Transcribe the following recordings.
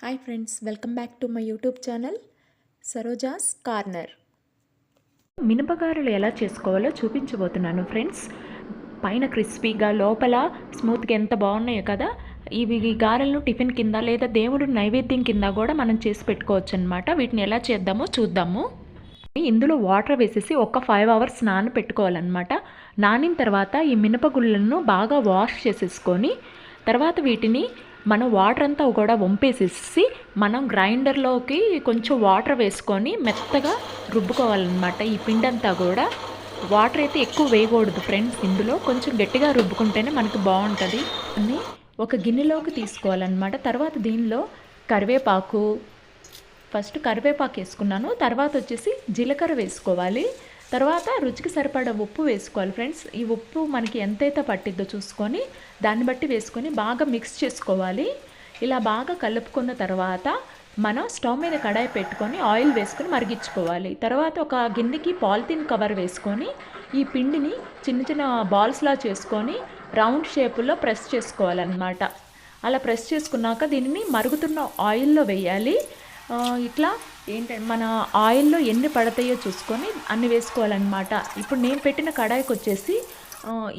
Hi friends welcome back to my YouTube channel Saroja's corner మినపగారలు ఎలా చేసుకోవాలో చూపించబోతున్నాను friends పైన క్రిస్పీగా లోపల స్మూత్గా ఎంత బాగున్నాయో కదా ఇవి ఈ గారెలను టిఫిన్ కింద లేదా దేవుడు నైవేద్యం కింద కూడా మనం చేసి పెట్టుకోవచ్చు అనమాట వీటిని ఎలా చేద్దామో చూద్దాము. ఇందులో వాటర్ వేసేసి ఒక ఫైవ్ అవర్స్ నానపెట్టుకోవాలన్నమాట. నానిన తర్వాత ఈ మినపగుళ్ళను బాగా వాష్ చేసేసుకొని తర్వాత వీటిని మనం వాటర్ అంతా కూడా వంపేసేసి మనం గ్రైండర్లోకి కొంచెం వాటర్ వేసుకొని మెత్తగా రుబ్బుకోవాలన్నమాట. ఈ పిండి అంతా కూడా వాటర్ అయితే ఎక్కువ వేయకూడదు ఫ్రెండ్స్ ఇందులో కొంచెం గట్టిగా రుబ్బుకుంటేనే మనకి బాగుంటుంది. అని ఒక గిన్నెలోకి తీసుకోవాలన్నమాట. తర్వాత దీనిలో కరివేపాకు ఫస్ట్ కరివేపాకు వేసుకున్నాను. తర్వాత వచ్చేసి జీలకర్ర వేసుకోవాలి. తర్వాత రుచికి సరిపడ ఉప్పు వేసుకోవాలి ఫ్రెండ్స్. ఈ ఉప్పు మనకి ఎంతైతే పట్టిద్దో చూసుకొని దాన్ని బట్టి వేసుకొని బాగా మిక్స్ చేసుకోవాలి. ఇలా బాగా కలుపుకున్న తర్వాత మనం స్టవ్ మీద కడాయి పెట్టుకొని ఆయిల్ వేసుకొని మరిగించుకోవాలి. తర్వాత ఒక గిన్నెకి పాలిథిన్ కవర్ వేసుకొని ఈ పిండిని చిన్న చిన్న బాల్స్లా చేసుకొని రౌండ్ షేపుల్లో ప్రెస్ చేసుకోవాలన్నమాట. అలా ప్రెస్ చేసుకున్నాక దీనిని మరుగుతున్న ఆయిల్లో వేయాలి. ఇట్లా ఏంటంటే మన ఆయిల్లో ఎన్ని పడతాయో చూసుకొని అన్ని వేసుకోవాలన్నమాట. ఇప్పుడు నేను పెట్టిన కడాయికి వచ్చేసి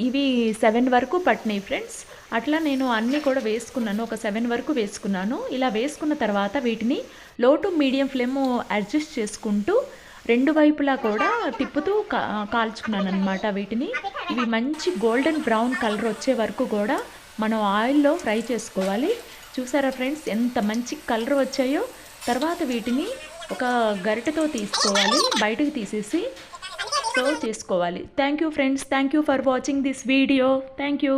ఇవి సెవెన్ వరకు పట్టినాయి ఫ్రెండ్స్. అట్లా నేను అన్నీ కూడా వేసుకున్నాను ఒక సెవెన్ వరకు వేసుకున్నాను. ఇలా వేసుకున్న తర్వాత వీటిని లో టు మీడియం ఫ్లేమ్ అడ్జస్ట్ చేసుకుంటూ రెండు వైపులా కూడా తిప్పుతూ కాల్చుకున్నాను అనమాట వీటిని. ఇవి మంచి గోల్డెన్ బ్రౌన్ కలర్ వచ్చే వరకు కూడా మనం ఆయిల్లో ఫ్రై చేసుకోవాలి. చూసారా ఫ్రెండ్స్ ఎంత మంచి కలర్ వచ్చాయో. తర్వాత వీటిని ఒక గరిటతో తీసుకోవాలి బయటకు తీసేసి సర్వ్ చేసుకోవాలి. Thank you friends thank you for watching this video thank you